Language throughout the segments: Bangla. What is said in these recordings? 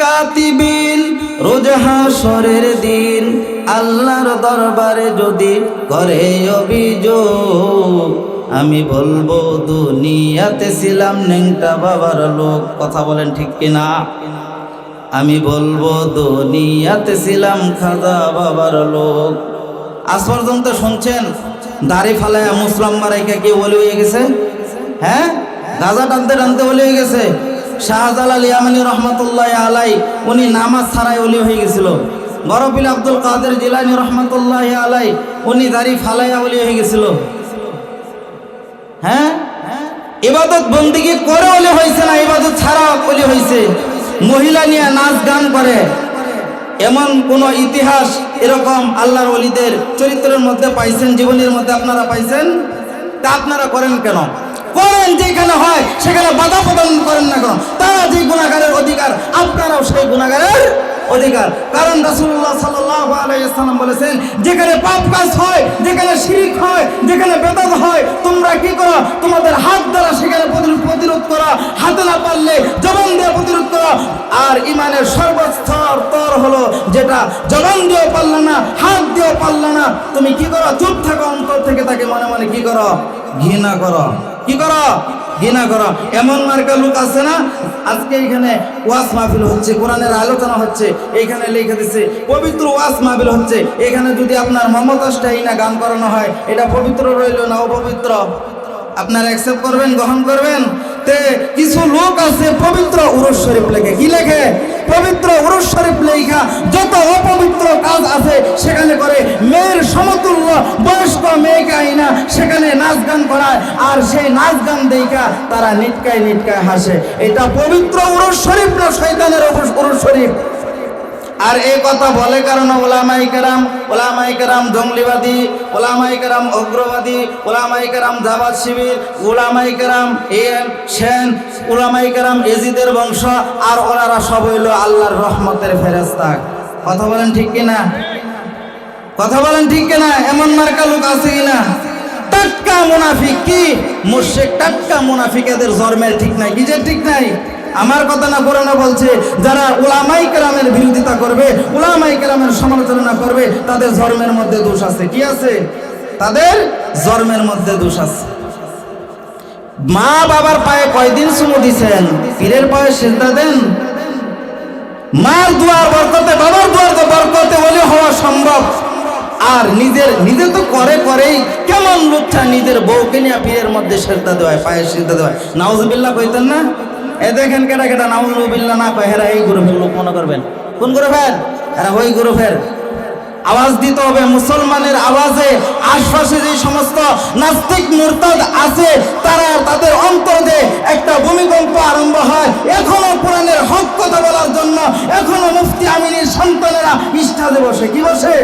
কাতিবিন, রোজ হাসরের দিন। আল্লাহর দরবারে যদি করে অভিযোগ, আমি বলব, দুনিয়াতে ছিলাম নেংটা বাবার লোক। কথা বলেন ঠিক কিনা? আমি বলব, দুনিয়াতে ছিলাম খাজা বাবার লোক। আজ পর্যন্ত শুনছেন, দাড়ি ফালায় মুসলাম মারাইকা কি বলে হয়ে গেছে? হ্যাঁ? গাজা টানতে টানতে বলে হয়ে গেছে। শাহজালাল ইয়ামানি রহমতুল্লাহ আলাই উনি নামাজ ছাড়াই অলি হয়ে গেছিল। বরফিল আব্দুল কাদের জিলানি রহমতুল্লাহ আলাই উনি দাড়ি ফালাইয়া অলি হয়ে গেছিল। হ্যাঁ? ইবাদত বন্দিগি করে অলি হয়েছে না, ইবাদত ছাড়া অলি হয়েছে? মহিলা নিয়ে নাচ গান করে। এমন কোন ইতিহাস এরকম আল্লাহর অলিদের চরিত্রের মধ্যে পাইছেন, জীবনের মধ্যে আপনারা পাইছেন? তা আপনারা করেন কেন? করেন যেখানে হয়, সেখানে বাধা প্রদান করেন না কেন? তারা যে গুণাগারের অধিকার, আপনারাও সেই গুণাগারের অধিকার। কারণ আলাইহি সাল্লাম বলেছেন, যেখানে পাপ কাজ হয়, যেখানে শিরিক হয়, যেখানে বেদাত হয়, তোমরা কি করো? তোমাদের হাত দ্বারা সেখানে প্রতিরোধ প্রতিরোধ করো, হাতে না পারলে জবান দিয়ে প্রতিরোধ করো। আর ইমানের সর্বস্তর তর হলো যেটা, জবান দিয়েও পারল না, হাত দিয়েও পারল না। তুমি কি করো? চুপ থাকো অন্তর থেকে তাকে মনে মনে কি করো? ঘৃণা করো। কি করো? ঘৃণা করো। এমন মার্কা লোক আছে না, আজকে এখানে ওয়াস মাহফিল হচ্ছে, কোরআনের আলোচনা হচ্ছে এইখানে লেখা দিচ্ছে পবিত্র ওয়াস মাহফিল হচ্ছে, এখানে যদি আপনার মমতাজটাই না গান করানো হয়, এটা পবিত্র রইল না অপবিত্র? আপনারা অ্যাকসেপ্ট করবেন, গ্রহণ করবেন? তে কিছু লোক আছে পবিত্র উরুস শরীফ লেখে। কি লেখে? পবিত্র উরুস শরীফ লেখা যত অপবিত্র কাজ আছে সেখানে করে। মেয়ের সমতুল্য বয়স্ক মেয়েকে আইনা, সেখানে নাচ গান করায়। আর সেই নাচ গান দেখা তারা নিটকায় নিটকায় হাসে। এটা পবিত্র উরুস শরীফ না শৈতানের উরুস শরীফ? আর এই কথা বলে কারণ ওলামাই কেরাম ওলামাই কেরাম জঙ্গলিবাদী, ওলামাই কেরাম অগ্রবাদী ওলামাই কেরাম জাবাদ শিবির, ওলামাই কেরাম এন সেন, ওলামাই কেরাম এজিদের বংশ, আর ওনারা সব হইল আল্লাহর রহমতের ফেরেস্তা কথা বলেন ঠিক কিনা? কথা বলেন ঠিক কিনা? এমন মার্কা লোক আছে কিনা? টাটকা মুনাফিক কি? মুর্শেক টাটকা মুনাফিক এদের জন্মের ঠিক নাই কি যে ঠিক নাই? আমার কথা না কোরআনে বলছে, যারা উলামাই কেরামের বিরোধিতা করবে উলামাই কেরামের সমালোচনা করবে, তাদের ধর্মের মধ্যে দোষ আছে। কি আছে? তাদের জন্মের মধ্যে দোষ আছে। মা বাবার পায়ে কয়দিন চুমু দিছেন? পীরের পায়ে সিদ্ধা দেন? মার দুয়ার বরকতে, বাবার দুয়ার বরকতে হলে হওয়া সম্ভব। আর নিজের, নিজে তো করে, করেই কেমন লুচ্ছা নিজের বউকে নিয়ে পীরের মধ্যে সেদ্ধা দেওয়ায়, পায়ে সিদ্ধা দেওয়ায়? নাউজবিল্লা কইতেন না? এ দেখেন কেটা কেটা নাউজবিল্লা না কয়, হেরা এই গ্রুপের লোক মনে করবেন। কোন গ্রুপের? এরা ওই গ্রুপের। আওয়াজ দিতে হবে, মুসলমানের আওয়াজে আশপাশে যে সমস্ত নাস্তিক মুরতাদ আছে, তারা তাদের অন্তরে একটা ভূমিকম্প আরম্ভ হয়। এখনও কোরআনের হক কথা বলার জন্য এখনও মুফতি আমিনের সন্তানেরা ইস্টাদে বসে। কি বসে?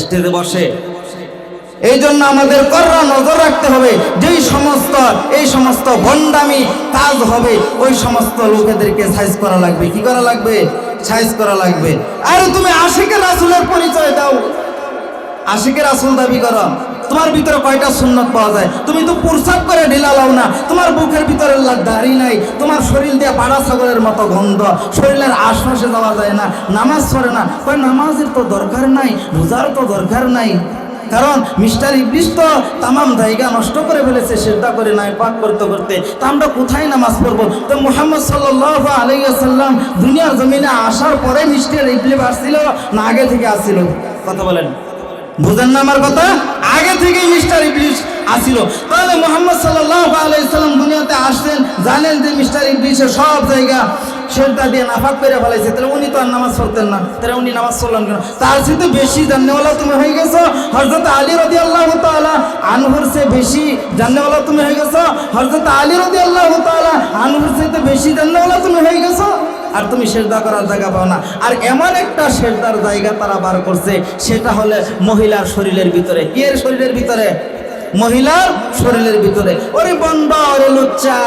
স্টেজে বসে। এই জন্য আমাদের কররা নজর রাখতে হবে। যেই সমস্ত, এই সমস্ত ভণ্ডামি কাজ হবে, ওই সমস্ত লোকেদেরকে সাইজ করা লাগবে। কি করা লাগবে? সাইজ করা লাগবে। আরে তুমি আশিকের রাসুলের পরিচয় দাও। আশিকের রাসুল দাবি করো, তোমার ভিতরে কয়টা সুন্নত পাওয়া যায়? তুমি তো পুরসাপ করে ঢিলা লাও না। তোমার বুকের ভিতরে দাড়ি নাই। তোমার শরীর দিয়ে পাড়া ছাগলের মতো গন্ধ। শরীরের আশপাশে যাওয়া যায় না। নামাজ পড়ে না। কয়, নামাজের তো দরকার নাই, রোজার তো দরকার নাই। কারণ মিস্টার ইবলিশ তো তামাম জায়গা নষ্ট করে ফেলেছে শ্রদ্ধা করে নাই, পাক করতে করতে। তা আমরা কোথায় নামাজ পড়ব? তো মোহাম্মদ সাল্লাহ আলাইসাল্লাম দুনিয়ার জমিনে আসার পরে মিস্টার ইবলিশ আসছিল না, আগে থেকে আসছিল? কথা বলেন। বুঝেন না আমার কথা? আগে থেকেই মিস্টার ইবলিশ আসিল। তাহলে মোহাম্মদ সাল্লাহ আলাইসাল্লাম দুনিয়াতে আসছেন জানেন যে মিস্টার ইবলিশের সব জায়গা সেটা দিয়ে নাফাক করে ফেলাইছে। তাহলে উনি তো আর নামাজ পড়তেন না, তাহলে উনি নামাজ পড়লেন কেন? তার সাথে বেশি জাননেওয়ালা তুমি হয়ে গেছো। হজরত আলী রদি আল্লাহ তালা আনহুর সে বেশি জাননেওয়ালা তুমি হয়ে গেছো। হজরত আলী রদি আল্লাহ তালা আনহুর সাথে বেশি জাননেওয়ালা তুমি হয়ে গেছো। আর তুমি সেজদা করার জায়গা পাও না। আর এমন একটা সেজদার জায়গা তারা বার করছে, সেটা হলে মহিলার শরীরের ভিতরে। কি শরীরের ভিতরে? মহিলার শরীরের ভিতরে। ওরে বন্ধ ওরে লুচ্চা,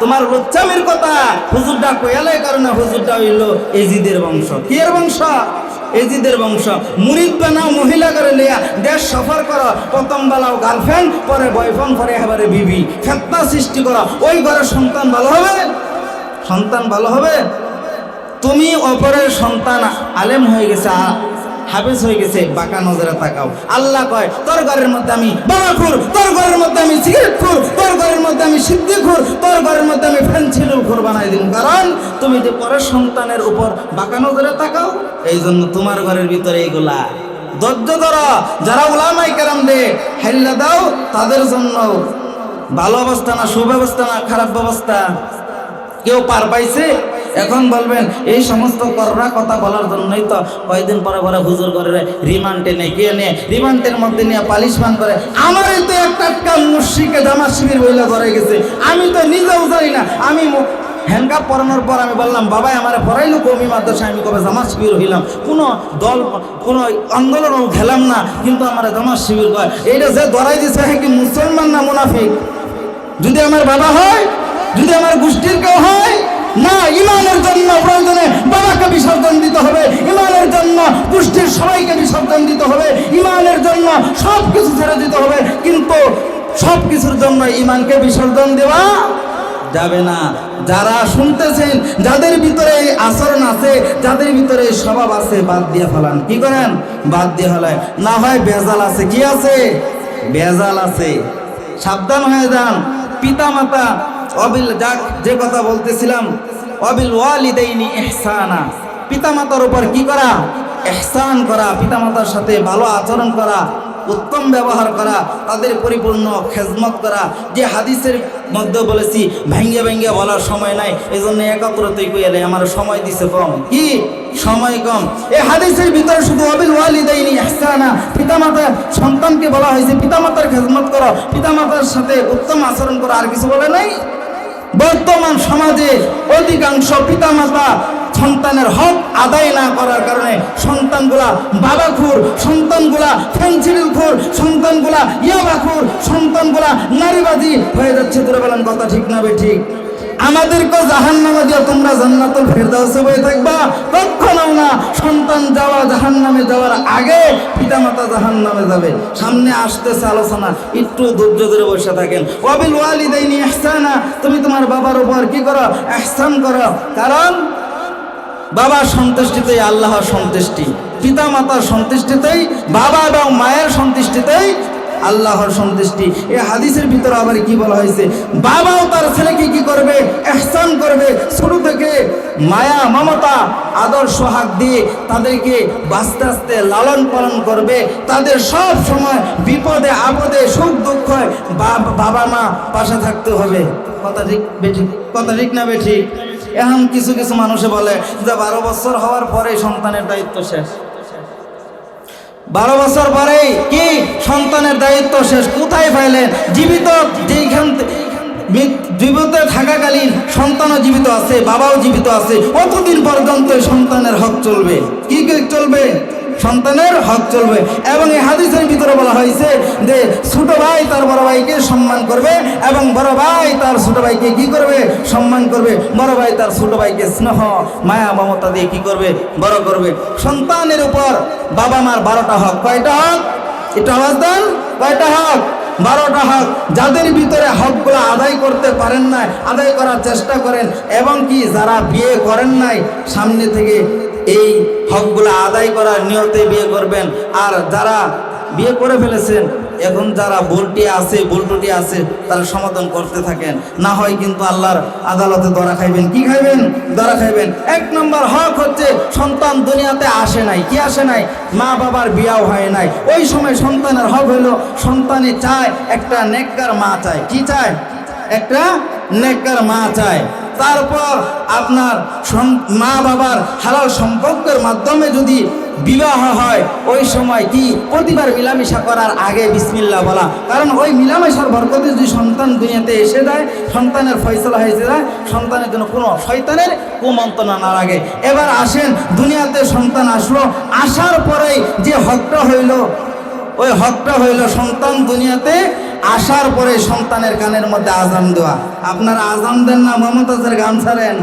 তোমার লুচ্চামের কথা হুজুরটা কয়ালে কারণে হুজুরটা হইল এজিদের বংশ। কি এর বংশ? এজিদের বংশ। মুরিদ বানাও মহিলা করে লিয়া দেশ সফর করো, প্রথম বেলাও গার্লফ্রেন্ড পরে বয়ফ্রেন্ড পরে এবারে বিবি। ফেতনা সৃষ্টি করো, ওই ঘরে সন্তান ভালো হবে? সন্তান ভালো হবে? তুমি অপরের সন্তান আলেম হয়ে গেছে। হাফেজ হয়ে গেছে, বাঁকা নজরে তাকাও। আল্লাহ কয় তোর ঘরের মধ্যে আমি বাবা খুর তোর ঘরের মধ্যে আমি সিগারেট খুর তোর ঘরের মধ্যে আমি সিদ্ধি খুর তোর ঘরের মধ্যে আমি ফেন্সিলুল খুর বানাই দিন কারণ তুমি যে পরের সন্তানের উপর বাঁকা নজরে তাকাও, এই জন্য তোমার ঘরের ভিতরে এইগুলা ধৈর্য ধরো, যারা উলামাই কেরাম দে হেল্লা দাও, তাদের জন্য ভালো অবস্থা না, সুব্যবস্থা না, খারাপ ব্যবস্থা। কেউ পার পাইছে? এখন বলবেন, এই সমস্ত কররা কথা বলার জন্যই তো কয়েকদিন পরে পরে হুজুর করে রিমান্ডে নেই, কে নিয়ে রিমান্ডের মধ্যে নিয়ে পালিশ মান করে, আমারই তো একটা মুর্শিকে জামা শিবির বইলা ধরে গেছে, আমি তো নিজেও জানি না, আমি হ্যান্ডকাপ পরানোর পর আমি বললাম, বাবাই, আমার পড়াইলো কমি মাদ্রাসা আমি কবে জামা শিবির হইলাম? কোনো দল, কোনো আন্দোলনও খেলাম না, কিন্তু আমার জামা শিবির কয়, এইটা যে ধরাই দিছে হ্যাঁ কি মুসলমান না মুনাফিক? যদি আমার বাবা হয়, যদি আমার গোষ্ঠীর কেউ হয় না ইমানের জন্য প্রয়োজনে বাবাকে বিসর্জন দিতে হবে ইমানের জন্য গোষ্ঠীর সবাইকে বিসর্জন দিতে হবে, ইমানের জন্য সব কিছু ছেড়ে দিতে হবে, কিন্তু সব কিছুর জন্য ইমানকে বিসর্জন দেওয়া যাবে না। যারা শুনতেছেন, যাদের ভিতরে আচরণ আছে, যাদের ভিতরে স্বভাব আছে, বাদ দিয়ে ফেলান। কি করেন? বাদ দিয়ে ফেলায়। না হয় বেজাল আছে। কি আছে? বেজাল আছে। সাবধান হয়ে যান। পিতা মাতা অবিল যাক, যে কথা বলতেছিলাম, অবিল ওয়ালিদাইনি ইহসানা। পিতা মাতার উপর কি করা? ইহসান করা পিতা মাতার সাথে ভালো আচরণ করা, উত্তম ব্যবহার করা, তাদের পরিপূর্ণ খেজমত করা, যে হাদিসের মধ্যে বলেছি, ভেঙ্গে ভেঙ্গে বলার সময় নাই এই জন্য একাগ্রতই কইলে আমার সময় দিছে কম। কি? সময় কম। এই হাদিসের ভিতরে শুধু অবিল ওয়ালিদাইনি ইহসানা পিতামাতার সন্তানকে বলা হয়েছে, পিতামাতার খেজমত করো, পিতামাতার সাথে উত্তম আচরণ করো, আর কিছু বলে নাই? বর্তমান সমাজে অধিকাংশ পিতামাতা সন্তানের হক আদায় না করার কারণে সন্তানগুলা বাবাখুর, সন্তানগুলা ফেন্সিডিল খুর সন্তানগুলা ইয়াবাখুর, সন্তানগুলা নারীবাদী হয়ে যাচ্ছে তোরা বলেন কথা ঠিক না ঠিক? আমাদেরকে জাহান নামে দিয়ে তোমরা জান্নাতুল ফেরদাউসে বয়ে থাকবা। কখনো না, সন্তান যাওয়া জাহান নামে যাওয়ার আগে পিতামাতা জাহান নামে যাবে। সামনে আসতেছে আলোচনা, একটু ধৈর্য ধরে বসে থাকেন। ওয়াবিল ওয়ালিদাইনি ইহসানা, তুমি তোমার বাবার উপর কি করো? ইহসান করো। কারণ বাবার সন্তুষ্টিতেই আল্লাহর সন্তুষ্টি পিতা মাতার সন্তুষ্টিতেই, বাবা এবং মায়ের সন্তুষ্টিতেই আল্লাহর সন্তুষ্টি। এই হাদিসের ভিতরে আবার কি বলা হয়েছে? বাবাও তার ছেলেকে কি করবে? এহসান করবে। ছোট থেকে মায়া, মমতা, আদর, সোহাগ দিয়ে তাদেরকে আস্তে আস্তে লালন পালন করবে। তাদের সব সময় বিপদে, আপদে, সুখ, দুঃখ বাবা, মা পাশে থাকতে হবে। কথা ঠিক, বেঠিক? কথা ঠিক না বেঠিক? এখন কিছু কিছু মানুষে বলে যে বারো বছর হওয়ার পরে সন্তানের দায়িত্ব শেষ। বারো বছর পরেই কি? সন্তানের দায়িত্ব শেষ। কোথায় ফাইলেন জীবিত যেইখান জীবিত থাকাকালীন সন্তানও জীবিত আছে, বাবাও জীবিত আছে। কতদিন পর্যন্ত সন্তানের হক চলবে? কি চলবে? সন্তানের হক চলবে। এবং এই হাদিসের ভিতরে বলা হয়েছে যে, ছোট ভাই তার বড় ভাইকে সম্মান করবে এবং বড় ভাই তার ছোট ভাইকে কি করবে? সম্মান করবে। বড় ভাই তার ছোট ভাইকে স্নেহ, মায়া, মমতা দিয়ে কি করবে? বড় করবে। সন্তানের উপর বাবা মার বারোটা হক। কয়টা হক? এটা আওয়াজ দেন। কয়টা হক? বারোটা হক যাদের ভিতরে হকগুলো আদায় করতে পারেন না আদায় করার চেষ্টা করেন, এবং কি যারা বিয়ে করেন নাই, সামনে থেকে এই হকগুলো আদায় করার নিয়তে বিয়ে করবেন। আর যারা বিয়ে করে ফেলেছেন এখন যারা ভুলটি আছে ভুলটুটি আছে, তারা সমাধান করতে থাকেন। না হয় কিন্তু আল্লাহর আদালতে ধরা খাইবেন। কি খাইবেন? ধরা খাইবেন। এক নম্বর হক হচ্ছে সন্তান দুনিয়াতে আসে নাই। কি আসে নাই? মা বাবার বিয়াও হয় নাই। ওই সময় সন্তানের হক হইল সন্তানে চায় একটা নেককার মা চায়। কি চায়? একটা নেককার মা চায়। তারপর আপনার মা বাবার হালাল সম্পর্কের মাধ্যমে যদি বিবাহ হয়, ওই সময় কি প্রতিবার মিলামেশা করার আগে বিসমিল্লা বলা? কারণ ওই মিলামেশার বরকতে যদি সন্তান দুনিয়াতে এসে যায়, সন্তানের ফয়সলা হয়েছে যায়, সন্তানের জন্য কোনো শয়তানের কুমন্ত্রণা না লাগে। এবার আসেন, দুনিয়াতে সন্তান আসলো, আসার পরেই যে হকটা হইল, ওই হকটা হইল সন্তান দুনিয়াতে আসার পরে সন্তানের কানের মধ্যে আজান দেওয়া। আপনারা আজান দেন না, মমতাজের গান ছাড়েন।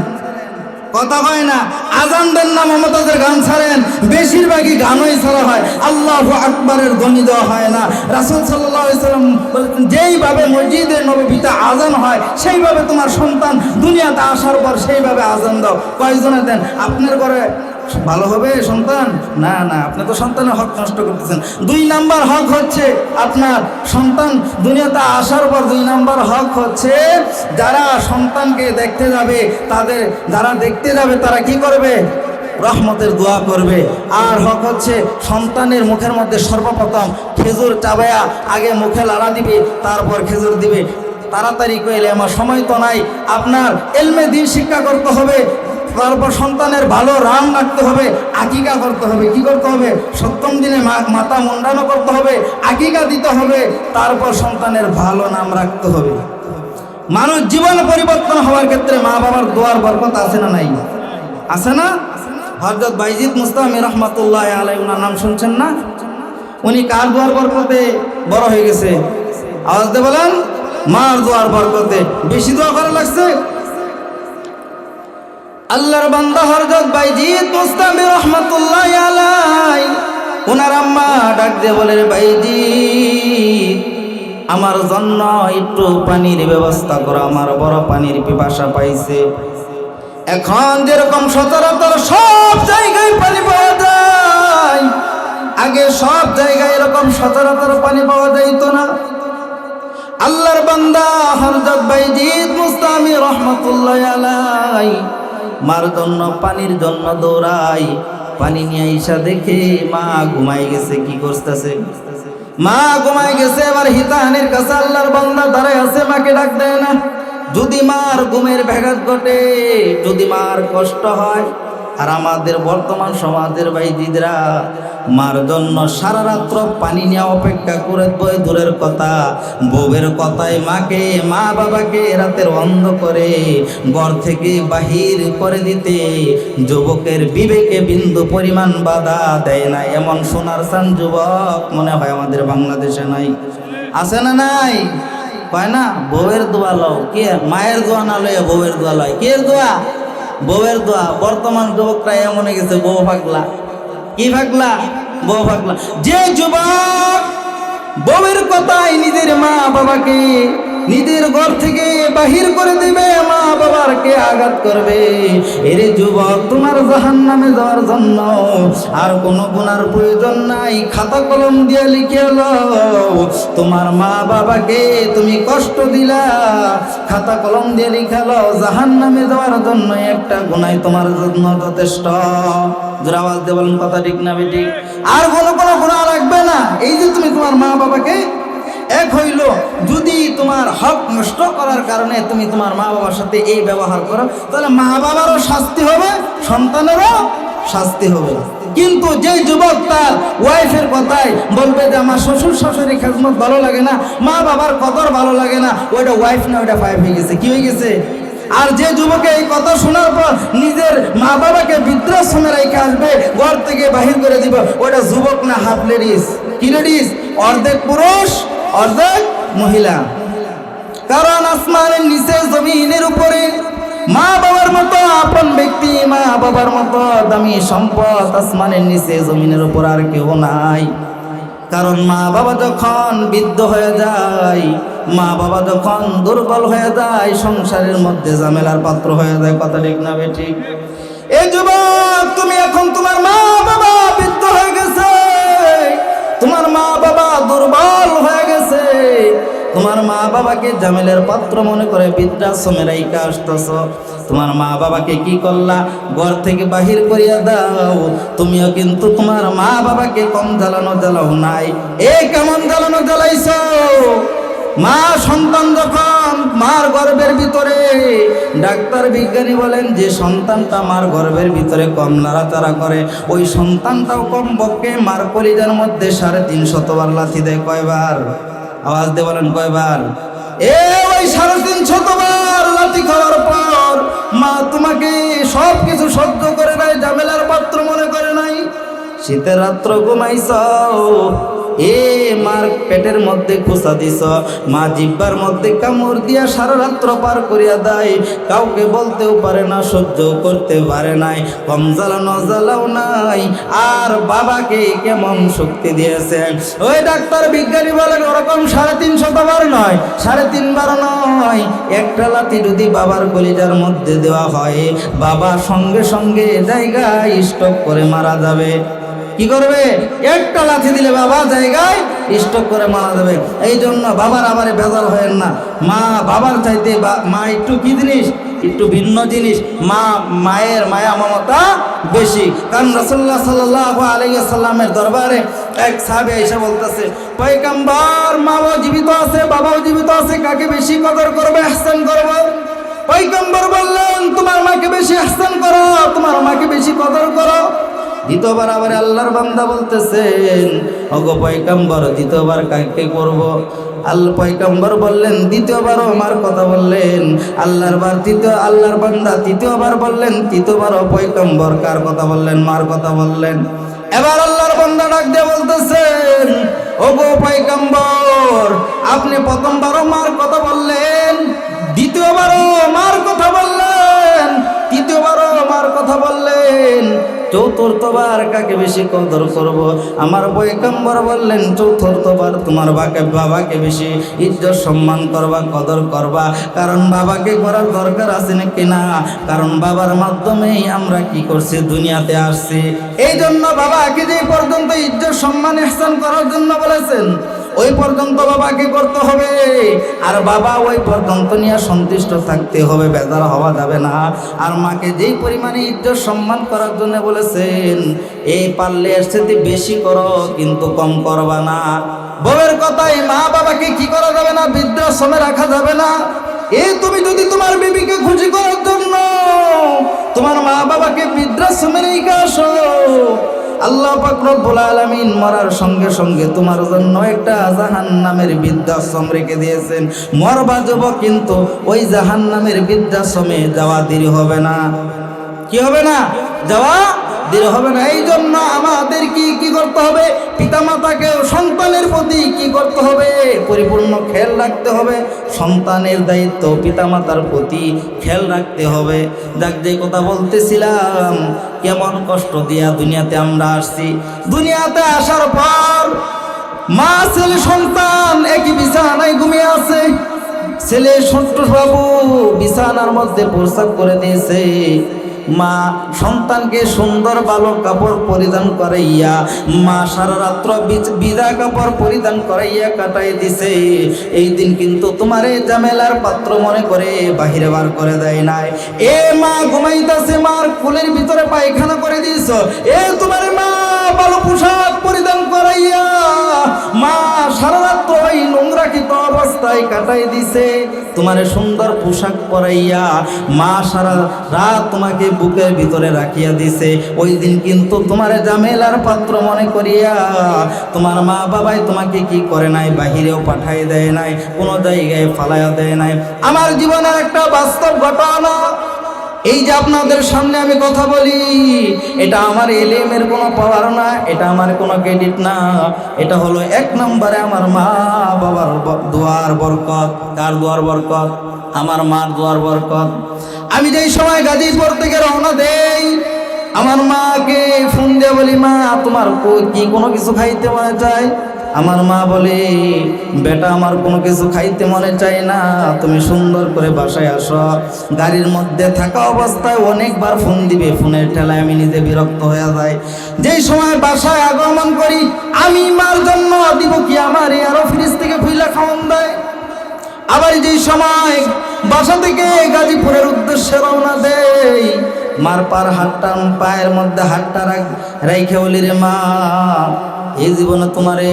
কথা হয় না, আজান দেন না, মমতাজের গান ছাড়েন। বেশিরভাগই গানই ছাড়া হয়। আল্লাহ আকবরের ধ্বনি দেওয়া হয় না। রাসুল সাল্লাম বলেছেন, যেইভাবে মসজিদে নবীতে আজান হয়, সেইভাবে তোমার সন্তান দুনিয়াতে আসার পর সেইভাবে আজান দাও। কয়জনে দেন? আপনার ঘরে ভালো হবে সন্তান? না না, আপনি তো সন্তানের হক নষ্ট করতেছেন। দুই নাম্বার হক হচ্ছে আপনার সন্তান। দুনিয়াতে আসার পর দুই নাম্বার হক হচ্ছে যারা সন্তানকে দেখতে যাবে, তাদের, যারা দেখতে যাবে, তারা কি করবে? রহমতের দোয়া করবে। আর হক হচ্ছে সন্তানের মুখের মধ্যে সর্বপ্রথম খেজুর চাবায়া আগে মুখে লাড়া দিবে, তারপর খেজুর দিবে। তাড়াতাড়ি কইলে আমার সময় তো নাই। আপনার এলমে দিন শিক্ষা করতে হবে। তারপর সন্তানের ভালো রাম রাখতে হবে, আকিকা করতে হবে। কি করতে হবে? সপ্তম দিনে মা- মাথা মুন্ডানো করতে হবে, আকিকা দিতে হবে, তারপর সন্তানের ভালো নাম রাখতে হবে। মানুষ জীবন পরিবর্তন হওয়ার ক্ষেত্রে মা বাবার দোয়ার বরকত আছে না নাই? আছে না? হজরত বাইজিদ মুস্তামি রহমতুল্লাহ আলাই ওনার নাম শুনছেন না? উনি কার দোয়ার বরকতে বড় হয়ে গেছে? আওয়াজ দিয়ে বলেন, মার দোয়ার বরকতে। বেশি দোয়া করা লাগছে? আল্লাহর বান্দা হরজত বাইজিদ মুস্তামি রহমতুল্লাহ আলাই ওনার আম্মা ডাক দিয়ে বলে, রে বাইজিদ, আমার জন্য একটু পানির ব্যবস্থা করো, আমার বড় পানির পিপাসা পাইছে। এখন যেরকম সচরাচর সব জায়গায় পানি পাওয়া যায়, আগে সব জায়গায় এরকম সচরাচর পানি পাওয়া যাইতো না। আল্লাহর বান্দা হরজত বাইজিদ মুস্তামি রহমতুল্লাহ আলাই মার জন্য পানির জন্য দৌড়াই। পানি নিয়ে আইসা দেখে মা ঘুমাই গেছে, কি করতেছে? মা ঘুমাই গেছে, এবার হিতাহানির কাছে আল্লাহর বান্দা দাঁড়ায় আছে, মাকে ডাক দেয় না। যদি মার ঘুমের ব্যাঘাত ঘটে, যদি মার কষ্ট হয় আর আমাদের বর্তমান সমাজের বাইদিদরা মার জন্য সারা রাত্র পানি নিয়ে অপেক্ষা করে বই দূরের কথা, বউয়ের কথায় মাকে, মা বাবাকে রাতের অন্ধ করে ঘর থেকে বাহির করে দিতে। যুবকের বিবেকে বিন্দু পরিমাণ বাধা দেয় না, এমন সোনার সান যুবক মনে হয় আমাদের বাংলাদেশে নাই। আছে না নাই? কয় না, বউয়ের দোয়া লও, কে? মায়ের দোয়া না লয়ে বউয়ের দোয়া লয়, কে দোয়া? বউয়ের দোয়া। বর্তমান যুবকরা এমন হয়ে গেছে, বউ ভাগলা কি ভাগলা বউ ভাগলা যে যুবক বউয়ের কথায় নিজের মা বাবাকে নিজের ঘর থেকে বাহির করে দিবে, মা বাবার কে আঘাত করবে। এরে যুবক তোমার জাহান নামে যাওয়ার জন্য আর কোনো গুনার প্রয়োজন নাই। খাতা কলম দিয়ে লিখে তোমার মা বাবাকে তুমি কষ্ট দিলা। খাতা কলম দিয়ে লিখে লও জাহান নামে যাওয়ার জন্য একটা গুনাই তোমার জন্য যথেষ্ট। জোর আওয়াজ দিয়ে কথা ঠিক না, বেঠিক। আর কোনো কোনো গুণা লাগবে না। এই যে তুমি তোমার মা বাবাকে এক হইল, যদি তোমার হক নষ্ট করার কারণে তুমি তোমার মা বাবার সাথে এই ব্যবহার করো, তাহলে মা বাবারও শাস্তি হবে, সন্তানেরও শাস্তি হবে। কিন্তু যে যুবক তার ওয়াইফের কথায় বলবে যে আমার শ্বশুর শাশুড়ি খেজমত ভালো লাগে না মা বাবার কদর ভালো লাগে না, ওইটা ওয়াইফ না, ওইটা ফাইভ হয়ে গেছে। কি হয়ে গেছে? আর যে যুবকে এই কথা শোনার পর নিজের মা বাবাকে বৃদ্ধাশ্রমে রেখে আসবে, ঘর থেকে বাহির করে দিব ওটা যুবক না হাফ লেডিস কি লেডিস অর্ধেক পুরুষ অর্ধেক মহিলা। কারণ আসমানের নিচে জমিনের উপরে মা বাবার মতো আপন ব্যক্তি, মা বাবার মতো দামি সম্পদ আসমানের নিচে জমিনের উপর আর কেউ নাই। কারণ মা বাবা যখন বৃদ্ধ হয়ে যায়, মা বাবা যখন দুর্বল হয়ে যায়, সংসারের মধ্যে ঝামেলার পাত্র হয়ে যায়, কথা ঠিক না বেঠিক এই যুবক, তুমি এখন তোমার মা বাবা বৃদ্ধ হয়ে গেছে। তোমার মা বাবা দুর্বল হয়ে গেছে। তোমার মা বাবাকে জামেলের পাত্র মনে করে বৃদ্ধাশ্রমের এই আসতেছ। তোমার মা বাবাকে কি করলা? ঘর থেকে বাহির করিয়া দাও। তুমিও কিন্তু তোমার মা বাবাকে কম জ্বালানো জ্বালাও নাই। এ কেমন জ্বালানো জ্বালাইছ? মা সন্তান যখন মার গর্ভের ভিতরে, ডাক্তার বিজ্ঞানী বলেন যে সন্তানটা মার গর্ভের ভিতরে কম নাড়াচাড়া করে। ওই সন্তানটাও কম পক্ষে মার কলিজার মধ্যে সাড়ে তিন শতবার লাথি দেয় কয়বার? আওয়াজ দিয়ে বলেন কয়বার? এ ওই সাড়ে তিন শতবার লাথি খাওয়ার পর মা তোমাকে সব কিছু সহ্য করে নাই, ঝামেলার পাত্র মনে করে নাই। শীতের রাত্র ঘুমাইছ এ মার পেটের মধ্যে খুসা দিছ মা জিব্বার মধ্যে কামড় দিয়া সারা রাত্র পার করিয়া দেয়। কাউকে বলতেও পারে না, সহ্য করতে পারে নাই, কম জ্বালানো জ্বালাও নাই। আর বাবাকে কেমন শক্তি দিয়েছেন? ওই ডাক্তার বিজ্ঞানী বলেন, ওরকম সাড়ে তিনশো বার নয়, সাড়ে তিনবার নয়। একটা লাথি যদি বাবার কলিজার মধ্যে দেওয়া হয়, বাবা সঙ্গে সঙ্গে জায়গায় স্টক করে মারা যাবে। কি করবে? একটা লাথি দিলে বাবা জায়গায় স্টক করে মারা দেবে। এই জন্য বাবার আবার বেজাল হয় না। মা বাবার চাইতে মা একটু কি জিনিস? একটু ভিন্ন জিনিস। মা মায়ের মায়া মমতা বেশি। কারণ রসল্লাহ সাল্লাহ আলাইসাল্লামের দরবারে এক সাহাবে এসে বলতেছে, পয়গাম্বার মাও জীবিত আছে, বাবাও জীবিত আছে, কাকে বেশি কদর করবে হাসান করব? পয়গম্বর বললেন, তোমার মাকে বেশি আহসান করো, তোমার মাকে বেশি কদর করো। দ্বিতীয়বার আবার আল্লাহর বান্দা বলতেছেন অগো পয়গম্বর, দ্বিতীয়বার কাকে করব? আল পয়গম্বর বললেন দ্বিতীয়বারও আমার কথা বললেন, আল্লাহর বার তৃতীয়, আল্লাহর বান্দা তৃতীয়বার বললেন তৃতীয়বারও পয়গম্বর কার কথা বললেন, মার কথা বললেন? এবার আল্লাহর বান্দা ডাক দিয়ে বলতেছেন, ওগো পয়গম্বর, আপনি প্রথমবারও মার কথা বললেন দ্বিতীয়বারও মার কথা বললেন তৃতীয়বারও মার কথা বললেন চতুর্থবার কাকে বেশি কদর করব? আমার বৈকম্বর বললেন চতুর্থবার তোমার বাকে, বাবাকে বেশি ইজ্জত সম্মান করবা, কদর করবা। কারণ বাবাকে করার দরকার আছে নাকি না? কারণ বাবার মাধ্যমেই আমরা কি করছি? দুনিয়াতে আসছি। এই জন্য বাবাকে যে পর্যন্ত ইজ্জত, সম্মান এহসান করার জন্য বলেছেন ওই পর্যন্ত বাবাকে করতে হবে? আর বাবা ওই পর্যন্ত নিয়ে সন্তুষ্ট থাকতে হবে, বেজার হওয়া যাবে না। আর মাকে যেই পরিমাণে ইজ্জত সম্মান করার জন্য বলেছেন, এই পারলে এর বেশি করো, কিন্তু কম করবা না। বউয়ের কথাই মা বাবাকে কি করা যাবে না? বৃদ্ধাশ্রমে রাখা যাবে না? এই তুমি যদি তোমার বিবিকে খুশি করার জন্য তোমার মা বাবাকে বৃদ্ধাশ্রমে রেখে আসো আল্লাহ পাকরব্বুল আলমিন মরার সঙ্গে সঙ্গে তোমার জন্য একটা জাহান নামের বৃদ্ধাশ্রম রেখে দিয়েছেন। মরবা যাব কিন্তু ওই জাহান নামের বৃদ্ধাশ্রমে যাওয়া দেরি হবে না। কি হবে না? যাওয়া দেরি হবে না। এই জন্য আমাদের করতে হবে, পিতামাতাকে সন্তানের প্রতি কি করতে হবে? পরিপূর্ণ খেয়াল রাখতে হবে, সন্তানের দায়িত্ব পিতামাতার প্রতি খেয়াল রাখতে হবে। যাক যে কথা বলতেছিলাম, কেমন কষ্ট দিয়া দুনিয়াতে আমরা আসছি। দুনিয়াতে আসার পর মা, ছেলে, সন্তান একই বিছানায় ঘুমিয়ে আছে। ছেলে, ছোট্ট বাবু বিছানার মধ্যে প্রস্তাব করে দিয়েছে। মা সন্তানকে সুন্দর ভালো কাপড় পরিধান করাইয়া, মা সারা রাত্র বিদা কাপড় পরিধান করাইয়া কাটাই দিছে। এই দিন কিন্তু তোমার এই জামেলার পাত্র মনে করে, বাহিরে বার করে দেয় নাই। এ মা ঘুমাইতেছে, মার ফুলের ভিতরে পায়খানা করে দিয়েছ। এ তোমার মা! ভালো পোশাক পরিধান করাইয়া মা সারা রাত্র ওই নোংরাকিত অবস্থায় কাটাই দিছে। তোমার সুন্দর পোশাক পরাইয়া মা সারা রাত তোমাকে বুকের ভিতরে রাখিয়া দিছে। ওই দিন কিন্তু তোমার জামেলার পাত্র মনে করিয়া তোমার মা বাবাই তোমাকে কি করে নাই, বাহিরেও পাঠাই দেয় নাই, কোনো জায়গায় ফালাইয়া দেয় নাই। আমার জীবনের একটা বাস্তব ঘটনা এই যে আপনাদের সামনে আমি কথা বলি, এটা আমার এলেমের কোনো পাওয়ার না, এটা আমার কোনো ক্রেডিট না। এটা হলো এক নম্বরে আমার মা বাবার দোয়ার বরকত। কার দোয়ার বরকত? আমার মার দোয়ার বরকত। আমি যেই সময় গাজীপুর থেকে রওনা দেই, আমার মাকে ফোন দিয়ে বলি, মা, তোমার কি কোনো কিছু খাইতে মনে চায়? আমার মা বলে, বেটা, আমার কোনো কিছু খাইতে মনে চাই না, তুমি সুন্দর করে বাসায় আসো। গাড়ির মধ্যে থাকা অবস্থায় অনেকবার ফোন দিবে। ফোনের ঠেলায় আমি নিজে বিরক্ত হয়ে যাই। যেই সময় বাসায় আগমন করি, আমি মার জন্য দিব কি আমার? আরও ফ্রিজ থেকে ফুইলা খাওয়ান দেয়। আবার যেই সময় বাসা থেকে গাজীপুরের উদ্দেশ্যে রওনা দেই, মার পার হাতটা পায়ের মধ্যে হাতটা রাখ রাইখে বলি রে মা এই জীবনে তোমারে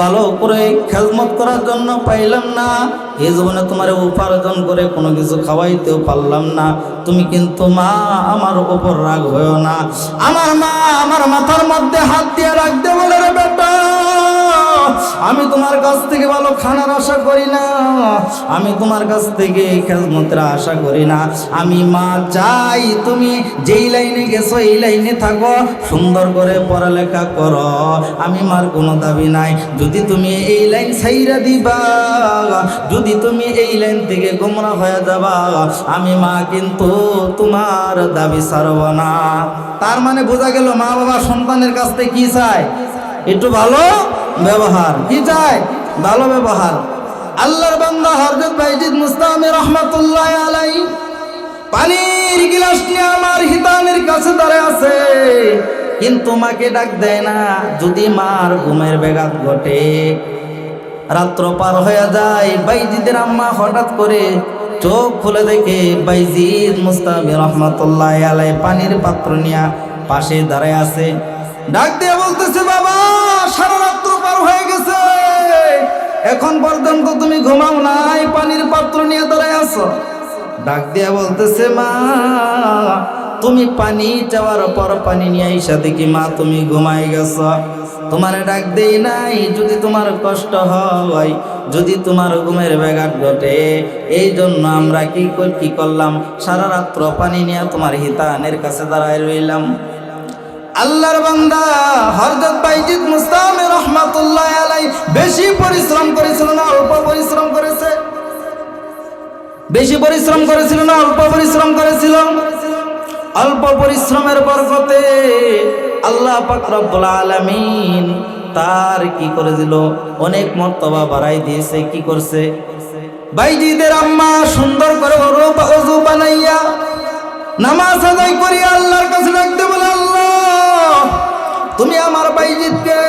ভালো করে খেজমত করার জন্য পাইলাম না। এই জীবনে তোমারে উপার্জন করে কোনো কিছু খাওয়াইতেও পারলাম না। তুমি কিন্তু মা, আমার উপর রাগ হয়েও না। আমার মা, আমার মাথার মধ্যে হাত দিয়ে রাখতে বলে, রে বেটা আমি তোমার কাছ থেকে ভালো খানার আশা করি না। আমি তোমার কাছ থেকে খেজমতের আশা করি না। আমি মা চাই, তুমি যেই লাইনে গেছো, এই লাইনে থাকো। সুন্দর করে পড়ালেখা করো। আমি মার কোনো দাবি নাই। যদি তুমি এই লাইন সাইরা দিবা, যদি তুমি এই লাইন থেকে গোমরা হয়ে যাবা, আমি মা কিন্তু তোমার দাবি ছাড়ব না। তার মানে বোঝা গেল মা বাবা সন্তানের কাছ থেকে কি চায়? একটু ভালো ব্যবহার। কি চায় ভালো ব্যবহার। আল্লাহর বান্দা হরজত বাইজিদ মুস্তামি রহমাতুল্লাহ আলাই পানির গিলাস নিয়ে আমার হিতানের কাছে দাঁড়ায় আছে। কিন্তু মাকে ডাক দেয় না, যদি মার ঘুমের বেগাত ঘটে, রাত্র পার হয়ে যায়, বাইজিদের আম্মা হঠাৎ করে চোখ খুলে দেখে বাইজিদ মুস্তাবি রহমতুল্লাহ আলাই পানির পাত্র নিয়ে পাশে দাঁড়ায় আছে। ডাক দিয়ে বলতেছে, বাবা, সারা রাত্র পার হয়ে গেছে। এখন পর্যন্ত তুমি ঘুমাও নাই, পানির পাত্র নিয়ে দাঁড়ায় আছো। ডাক দিয়া বলতেছে, মা, তুমি পানি চাওয়ার পর পানি নিয়ে আইসা দেখি, মা, তুমি ঘুমাই গেছ। তোমার ডাক দেই নাই, যদি তোমার কষ্ট হয়, যদি তোমার ঘুমের ব্যাঘাত ঘটে এই জন্য আমরা কি কি করলাম? সারা রাত্র পানি নিয়ে তোমার হিতানের কাছে দাঁড়ায় রইলাম। আল্লাহর বান্দা হরজত বাইজিদ মুস্তামে রহমাতুল্লাহ আলাই বেশি পরিশ্রম করেছিল না, অল্প পরিশ্রম করেছে? বেশি পরিশ্রম করেছিল না, অল্প পরিশ্রম করেছিল? অল্প পরিশ্রমের বরকতে আল্লাহ পাক রব্বুল আলামিন তার কি করে দিল অনেক মর্তবা বাড়াই দিয়েছে, কি করছে? বাইজিদের আম্মা সুন্দর করে বানাইয়া নামাজ আদায় করি আল্লাহর কাছে রাখতে বলে আল্লাহ তুমি আমার বাইজিদকে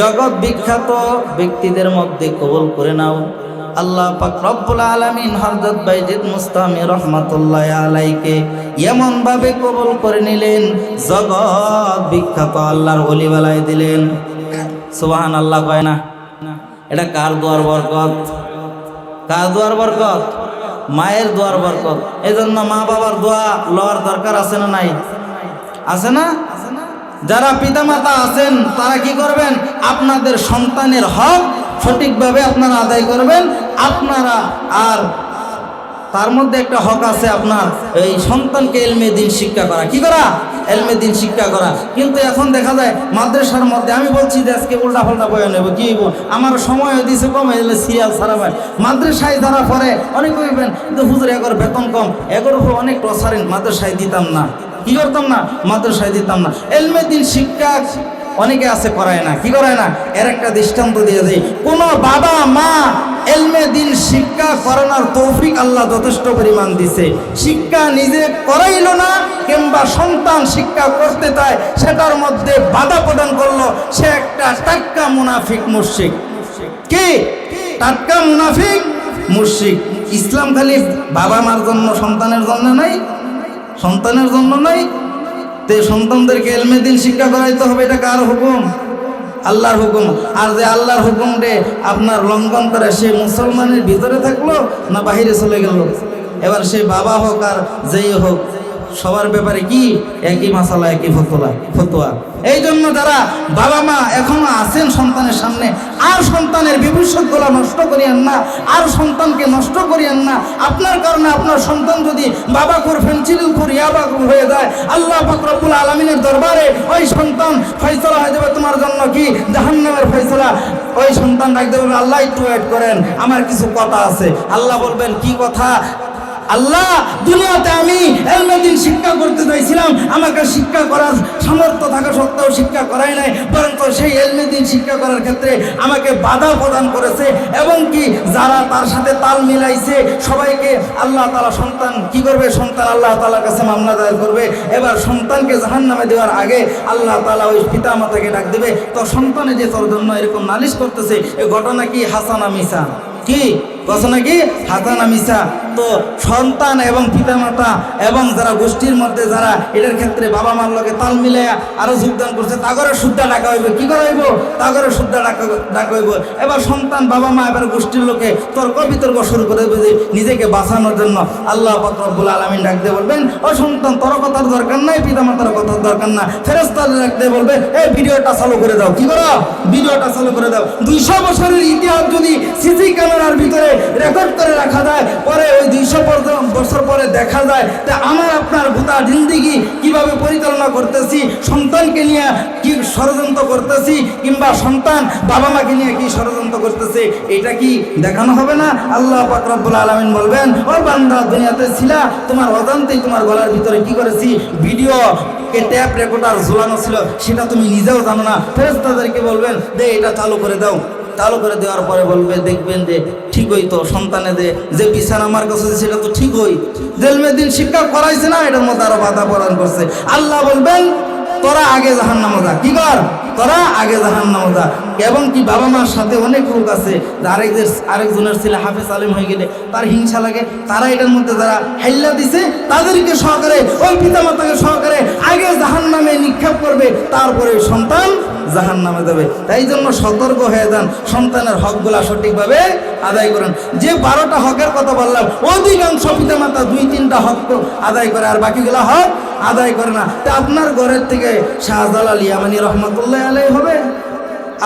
জগৎ বিখ্যাত ব্যক্তিদের মধ্যে কবুল করে নাও। আল্লাহ পাক রব্বুল আলামিন হযরত বাইজিদ মুস্তামি রহমাতুল্লাহ আলাইকে এমন ভাবে কবুল করে নিলেন, জগৎ বিখ্যাত আল্লাহর ওলি দিলেন। সুবহান আল্লাহ কয় না, এটা কার দোয়ার বরকত? কার দোয়ার বরকত? মায়ের দোয়ার বরকত। এই জন্য মা বাবার দোয়া লওয়ার দরকার আছে না নাই? আছে না? যারা পিতামাতা আছেন, তারা কি করবেন? আপনাদের সন্তানের হক সঠিকভাবে আপনারা আদায় করবেন। আপনারা আর তার মধ্যে একটা হক আছে আপনার, এই সন্তানকে এলমে দিন শিক্ষা করা। কি করা? এলমে দিন শিক্ষা করা। কিন্তু এখন দেখা যায়, মাদ্রাসার মধ্যে আমি বলছি যে আজকে উল্টা পাল্টা বয়ে নেব। কি বল আমার সময় দিছে কম এলে সিরিয়াল সারা ভাই মাদ্রাসায় যারা পরে অনেক কিন্তু হুজুর এগর বেতন কম। এগর উপর অনেক টসারেন মাদ্রাসায় দিতাম না। কি করতাম না? মাদ্রাসায় দিতাম না। এলমে দিন শিক্ষা অনেকে আছে করায় না। কি করায় না? এর একটা দৃষ্টান্ত দিয়ে দেয় কোন বাবা, মা এলমে দিন শিক্ষা করানোর তৌফিক আল্লাহ যথেষ্ট পরিমাণ দিছে। শিক্ষা নিজে করাইল না, কিংবা সন্তান শিক্ষা করতে চায়, সেটার মধ্যে বাধা প্রদান করল, সে একটা টাটকা মুনাফিক মুশিক কে? টাটকা মুনাফিক মুশিক ইসলাম খালি বাবা মার জন্য, সন্তানের জন্য নাই সন্তানের জন্য নাই, তে সন্তানদেরকে এলমে দিন শিক্ষা করাইতে হবে, এটা কার হুকুম? আল্লাহর হুকুম। আর যে আল্লাহর হুকুম রে আপনার লঙ্ঘন করে, সে মুসলমানের ভিতরে থাকল না বাহিরে চলে গেল? এবার সে বাবা হোক আর যেই হোক সবার ব্যাপারে কি? একই মাসালা, একই ফতোয়া ফতোয়া। এই জন্য যারা বাবা মা এখনও আছেন সন্তানের সামনে, আর সন্তানের ভবিষ্যৎগুলো নষ্ট করিয়েন না, আর সন্তানকে নষ্ট করিয়েন না, আপনার কারণে আপনার সন্তান যদি বাবা কর ফেন্সিল কর ইয়াবা হয়ে যায়, আল্লাহ ফাকরুল আলমিনের দরবারে ওই সন্তান ফয়সলা হয়ে যাবে তোমার জন্য কি? জাহান্নামের ফয়সলা। ওই সন্তান ডাকতে বলবে আল্লাহ একটু ওয়েট করেন। আমার কিছু কথা আছে। আল্লাহ বলবেন, কি কথা? আল্লাহ, দুনিয়াতে আমি এলমেদিন শিক্ষা করতে চাইছিলাম। আমাকে শিক্ষা করার সামর্থ্য থাকা সত্ত্বেও শিক্ষা করাই নাই। বরঞ্চ সেই এলমেদিন শিক্ষা করার ক্ষেত্রে আমাকে বাধা প্রদান করেছে এবং কি যারা তার সাথে তাল মিলাইছে, সবাইকে আল্লাহ তালা সন্তান কি করবে? সন্তান আল্লাহ তালার কাছে মামলা দায়ের করবে। এবার সন্তানকে জাহান নামে দেওয়ার আগে আল্লাহ তালা ওই পিতা মাতাকে ডাক দেবে। তো সন্তানে যে তোর জন্য এরকম নালিশ করতেছে এই ঘটনা কি? হাসানা মিসা কি? কথা নাকি? হাসানা, মিসা। তো সন্তান এবং পিতামাতা এবং যারা গোষ্ঠীর মধ্যে যারা এটার ক্ষেত্রে বাবা মার লগে তাল মিলে আরও যোগদান করছে তাগরে শুদ্ধা ডাকা হইব। কি করা হইব? তাগরে শুদ্ধা ডাকা ডাকা হইব। এবার সন্তান, বাবা মা, এবার গোষ্ঠীর লোকে তর্ক বিতর্ক শুরু করে দেবে নিজেকে বাঁচানোর জন্য আল্লাহ পাকরবুল আলমিন ডাকতে বলবেন, ও সন্তান, তোর কথার দরকার নাই, পিতামাতার কথার দরকার না। ফেরেস্তার ডাকতে বলবে, এই ভিডিওটা চালু করে দাও। কি করো? ভিডিওটা চালু করে দাও। দুইশো বছরের ইতিহাস যদি সিসি ক্যামেরার ভিতরে রেকর্ড করে রাখা যায়, পরে ওই দুইশো বছর পরে দেখা যায় যে আমার আপনার গোটা জিন্দিগি কীভাবে পরিচালনা করতেছি, সন্তানকে নিয়ে কি ষড়যন্ত্র করতেছি, কিংবা সন্তান বাবা মাকে নিয়ে কি ষড়যন্ত্র করতেছে, এটা কি দেখানো হবে না? আল্লাহ পাকরবুল আলমিন বলবেন, ও বান্দা, দুনিয়াতে ছিলা, তোমার অজান্তেই তোমার গলার ভিতরে কি করেছি? ভিডিও ট্যাপ রেকর্ডার ঝোলানো ছিল, সেটা তুমি নিজেও জানো না। ফেরেস্তাদেরকে বলবেন, দে, এটা চালু করে দাও। চালু করে দেওয়ার পরে বলবে, দেখবেন যে ঠিকই তো সন্তানেদের যে বিছান আমার কাছে সেটা তো ঠিকই। জেলমের দিন শিক্ষা করাইছে না, এটার মধ্যে আরও বাধা প্রদান করছে। আল্লাহ বলবেন, তোরা আগে জাহান নামা কি কর? তোরা আগে জাহান নামা এবং কি বাবা মার সাথে অনেক লোক আছে আরেকদের আরেকজনের ছেলে হাফেজ আলিম হয়ে গেলে তার হিংসা লাগে। তারা এটার মধ্যে যারা হাইল্লা দিছে, তাদেরকে সহকারে, ওই পিতামাতাকে সহকারে আগে জাহান নামে নিক্ষেপ করবে। তারপরে সন্তান জাহান নামে দেবে। তাই জন্য সতর্ক হয়ে যান। সন্তানের হকগুলা সঠিকভাবে আদায় করেন। যে বারোটা হকের কথা বললাম, অধিকাংশ পিতামাতা দুই, তিনটা হক আদায় করে, আর বাকিগুলা হক আদায় করে না। তা আপনার ঘরের থেকে শাহজালাল ইয়ামানি রহমতুল্লাহ আলাই হবে?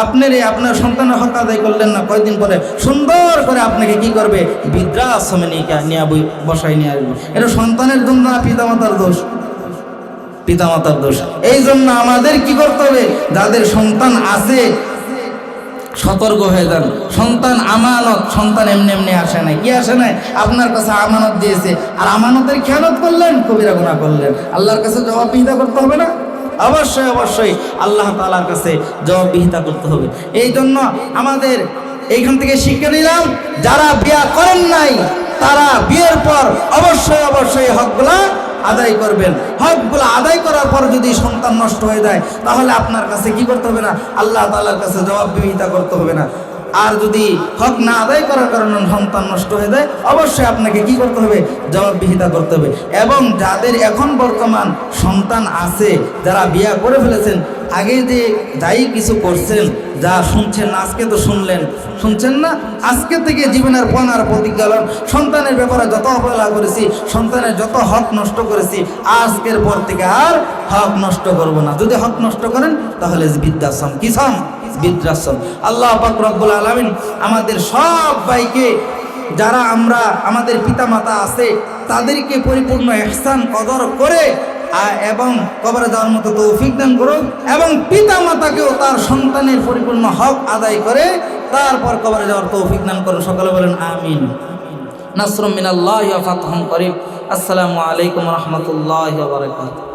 আপনার এই আপনার সন্তানের হক আদায় করলেন না কয়েকদিন পরে? সুন্দর করে আপনাকে কি করবে? বৃদ্ধাশ্রমে নিয়ে নিয়ে বসাই নিয়ে আসবে। এটা সন্তানের জন্য না, পিতামাতার দোষ? পিতামাতার দোষ। এই জন্য আমাদের কি করতে হবে? যাদের সন্তান আছে, সতর্ক হয়ে যান। সন্তান আমানত, সন্তান এমনি এমনি আসে নাই। কি আসে নাই? আপনার কাছে আমানত দিয়েছে। আর আমানতের খেয়ালত করলেন, কবিরা গুণা করলেন। আল্লাহর কাছে জবাববিহিতা করতে হবে না? অবশ্যই অবশ্যই। আল্লাহ তালার কাছে জবাববিহিতা করতে হবে। এই জন্য আমাদের এইখান থেকে শিক্ষা নিলাম, যারা বিয়া করেন নাই, তারা বিয়ের পর অবশ্যই অবশ্যই হকগুলা আদায় করবেন। হকগুলো আদায় করার পর যদি সন্তান নষ্ট হয়ে যায়, তাহলে আপনার কাছে কি করতে হবে না? আল্লাহ তালার কাছে জবাববিহিতা করতে হবে না। আর যদি হক না আদায় করার কারণে সন্তান নষ্ট হয়ে যায়, অবশ্যই আপনাকে কি করতে হবে? জবাববিহিতা করতে হবে। এবং যাদের এখন বর্তমান সন্তান আছে, যারা বিয়া করে ফেলেছেন আগে যে যাই কিছু করছেন, যা শুনছেন, আজকে তো শুনলেন। শুনছেন না? আজকে থেকে জীবনের পণ আর প্রতিজ্ঞা সন্তানের ব্যাপারে যত অবহেলা করেছি, সন্তানের যত হক নষ্ট করেছি, আজকের পর থেকে আর হক নষ্ট করব না। যদি হক নষ্ট করেন, তাহলে বৃদ্ধাশ্রম। কি সম বৃদ্ধাশ্রম। আল্লাহ রব্বুল আলমিন আমাদের সব ভাইকে, যারা আমরা, আমাদের পিতামাতা আছে, তাদেরকে পরিপূর্ণ এহসান কদর করে এবং কবরে যাওয়ার মতো তৌফিক দান করুক এবং পিতা মাতাকেও তার সন্তানের পরিপূর্ণ হক আদায় করে তারপর কবরে যাওয়ার তৌফিক দান করুন। সকলে বলেন আমিন। নাসরুম মিনাল্লাহ ফাতহুম করিম। আসসালামু আলাইকুম রহমতুল্লাহ বারকাতুহু।